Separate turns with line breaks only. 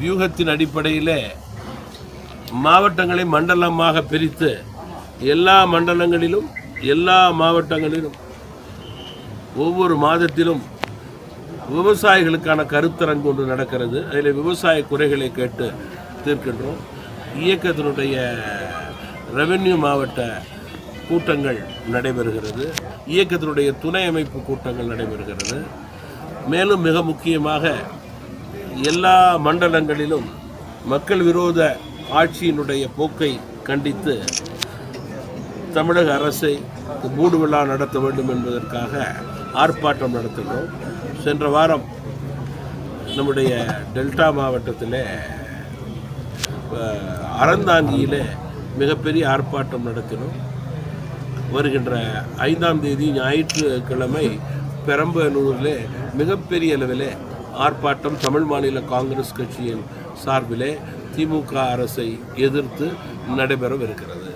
வியூகத்தின் அடிப்படையில் மாவட்டங்களை மண்டலமாக பிரித்து எல்லா மண்டலங்களிலும் எல்லா மாவட்டங்களிலும் ஒவ்வொரு மாதத்திலும் விவசாயிகளுக்கான கருத்தரங்கு ஒன்று நடக்கிறது. அதில் விவசாய குறைகளை கேட்டு தீர்க்கின்றோம். இயக்கத்தினுடைய ரெவென்யூ மாவட்ட கூட்டங்கள் நடைபெறுகிறது. இயக்கத்தினுடைய துணை அமைப்பு கூட்டங்கள் நடைபெறுகிறது. மேலும் மிக முக்கியமாக எல்லா மண்டலங்களிலும் மக்கள் விரோத ஆட்சியினுடைய போக்கை கண்டித்து தமிழக அரசை மூடு விழா நடத்த வேண்டும் என்பதற்காக ஆர்ப்பாட்டம் நடத்துகிறோம். சென்ற வாரம் நம்முடைய டெல்டா மாவட்டத்தில் அறந்தாங்கியில் அறந்தாங்கியிலே மிகப்பெரிய ஆர்ப்பாட்டம் நடத்தினோம். வருகின்ற ஐந்தாம் தேதி ஞாயிற்றுக்கிழமை பெரம்பலூரில் மிகப்பெரிய அளவிலே ஆர்ப்பாட்டம் தமிழ் மாநில காங்கிரஸ் கட்சியின் சார்பிலே திமுக அரசை எதிர்த்து நடைபெறவிருக்கிறது.